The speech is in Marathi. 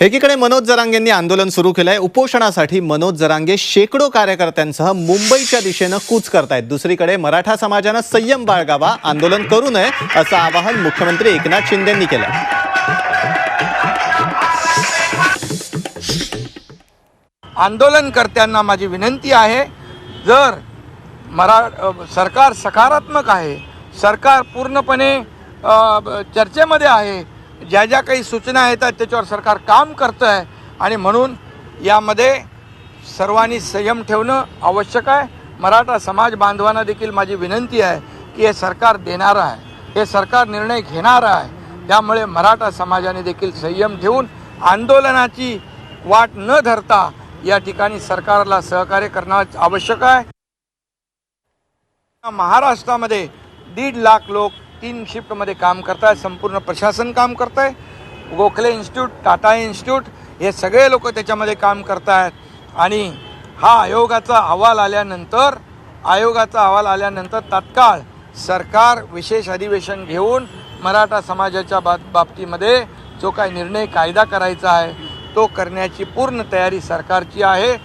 एकीकडे मनोज जरांगेंनी आंदोलन सुरू केलंय. उपोषणासाठी मनोज जरांगे शेकडो कार्यकर्त्यांसह मुंबईच्या दिशेनं कूच करतायत. दुसरीकडे मराठा समाजानं संयम बाळगावा आंदोलन करू नये असं आवाहन मुख्यमंत्री एकनाथ शिंदेंनी केलं आंदोलनकर्त्यांना माझी विनंती आहे जर मरा सरकार सकारात्मक आहे सरकार पूर्णपणे चर्चेमध्ये आहे ज्या ज्या काही सूचना येतात त्याच्यावर सरकार काम करतं आहे आणि म्हणून यामध्ये सर्वांनी संयम ठेवणं आवश्यक आहे. मराठा समाज बांधवांना देखील माझी विनंती आहे की हे सरकार देणारं आहे. हे सरकार निर्णय घेणारं आहे. त्यामुळे मराठा समाजाने देखील संयम ठेवून आंदोलनाची वाट न धरता या ठिकाणी सरकारला सहकार्य करणं आवश्यक आहे. महाराष्ट्रामध्ये दीड लाख लोक तीन शिफ्टमध्ये काम करत आहेत संपूर्ण प्रशासन काम करत आहे गोखले इन्स्टिट्यूट टाटा इन्स्टिट्यूट हे सगळे लोक त्याच्यामध्ये काम करत आहेत आणि हा आयोगाचा अहवाल आल्यानंतर आयोगाचा अहवाल आल्यानंतर तात्काळ सरकार विशेष अधिवेशन घेऊन मराठा समाजाच्या बाब बाबतीमध्ये जो काही निर्णय कायदा करायचा आहे तो करण्याची पूर्ण तयारी सरकारची आहे.